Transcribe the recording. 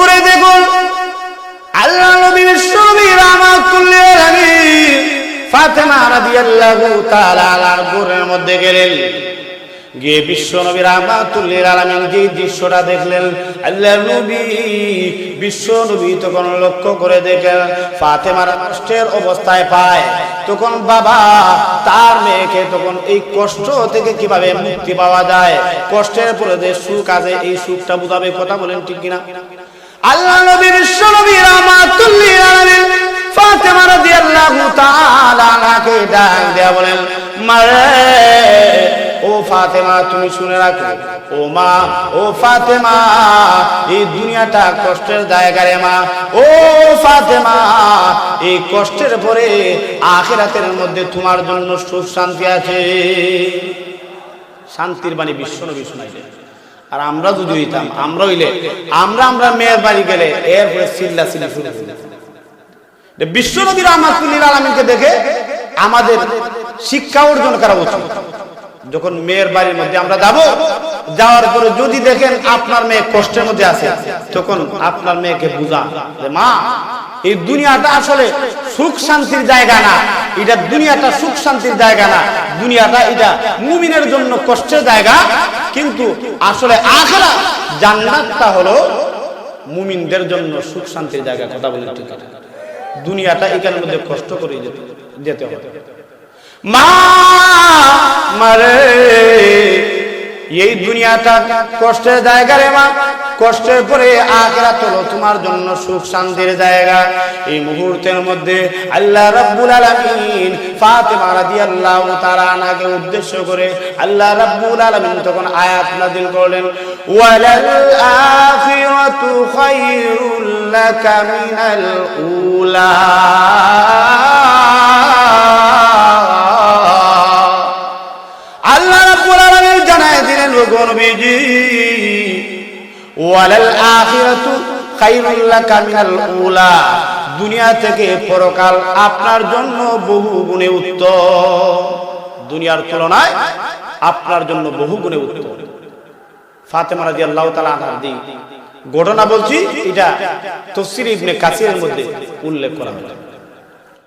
করে দেখুন। আল্লাহ নবী বিশ্বনবী রাহমাতুল্লিল আলামিন ফাতেমা রাদিয়াল্লাহু তাআলা ঘরের মধ্যে গেলেন। গিয়ে বিশ্ব আলামিন যে দৃশ্যটা দেখলেন আল্লাহ নবী বিশ্ব নবী তখন লক্ষ্য করে ফাতেমার কষ্টের অবস্থায় পায়। তখন বাবা তার মেয়েকে তখন এই কষ্ট থেকে কীভাবে মুক্তি পাওয়া যায়? কষ্টের পরে যে সুখ আছে, এই সুখটা বুঝাবে কথা বলেন ঠিক কিনা? আল্লাহ নবী, বিশ্ব নবী আলামিন ফাতেমা রাদিয়াল্লাহু তাআলা আনহাকে ডাক দেয়া বলেন মারে ও ফাতেমা, তুমি শুনে রাখো, ও মা, ও ফাতেমা, এই দুনিয়াটা কষ্টের জায়গা রে মা, ও ফাতেমা, এই কষ্টের পরে আখিরাতের মধ্যে তোমার জন্য সুখ শান্তি আছে। শান্তির বাণী বিশ্ব নবী শুনাইলেন। আর আমরা যদি হইতাম, আমরা হইলে, আমরা আমরা মেয়ের বাড়ি গেলে এরপরে চিল্লা চিল্লা শুরু করতাম। বিশ্ব নবী রহমাতুল্লিল আলমীকে দেখে আমাদের শিক্ষা অর্জন করা উচিত। যখন মেয়ের বাড়ির মধ্যে আমরা যাব, যাওয়ার পরে যদি দেখেন আপনার মেয়ে কষ্টের মধ্যে আছে, তখন আপনার মেয়েকে বুঝা মা, এই দুনিয়াটা আসলে সুখ শান্তির জায়গা না। এটা দুনিয়াটা সুখ শান্তির জায়গা না। দুনিয়াটা এটা মুমিনের জন্য কষ্টের জায়গা। কিন্তু আসলে আখরা জান্নাতটা হলো মুমিনদের জন্য সুখ শান্তির জায়গা, কথা বলে ঠিক। দুনিয়াটা এখানের মধ্যে কষ্ট করে যেতে যেতে হবে মা মারে এই দুনিয়াটা কষ্টের জায়গা রে মা। কষ্টের পরে আখেরাত হলো তোমার জন্য সুখ, শান্তির জায়গা। এই মুহূর্তের মধ্যে আল্লাহ রাব্বুল আলামিন ফাতেমা রাদিয়াল্লাহু তাআলা আনাকে উদ্দেশ্য করে আল্লাহ রাব্বুল আলামিন তখন আয়াত নাযিল করলেন, ওয়ালাল আখিরাতু খায়রুল লাকা মিনাল উলা। ওয়ালাল আখিরাতু খায়রুল লাকা মিনাল উলা। দুনিয়া থেকে পরকাল আপনার জন্য বহু গুণে উত্তম। দুনিয়ার তুলনায় আপনার জন্য বহু গুণে উত্তম। ফাতেমা রাদিয়াল্লাহু তাআলা ঘটনা বলছি, এটা তফসির ইবনে কাসিরের মধ্যে উল্লেখ করা হয়েছে।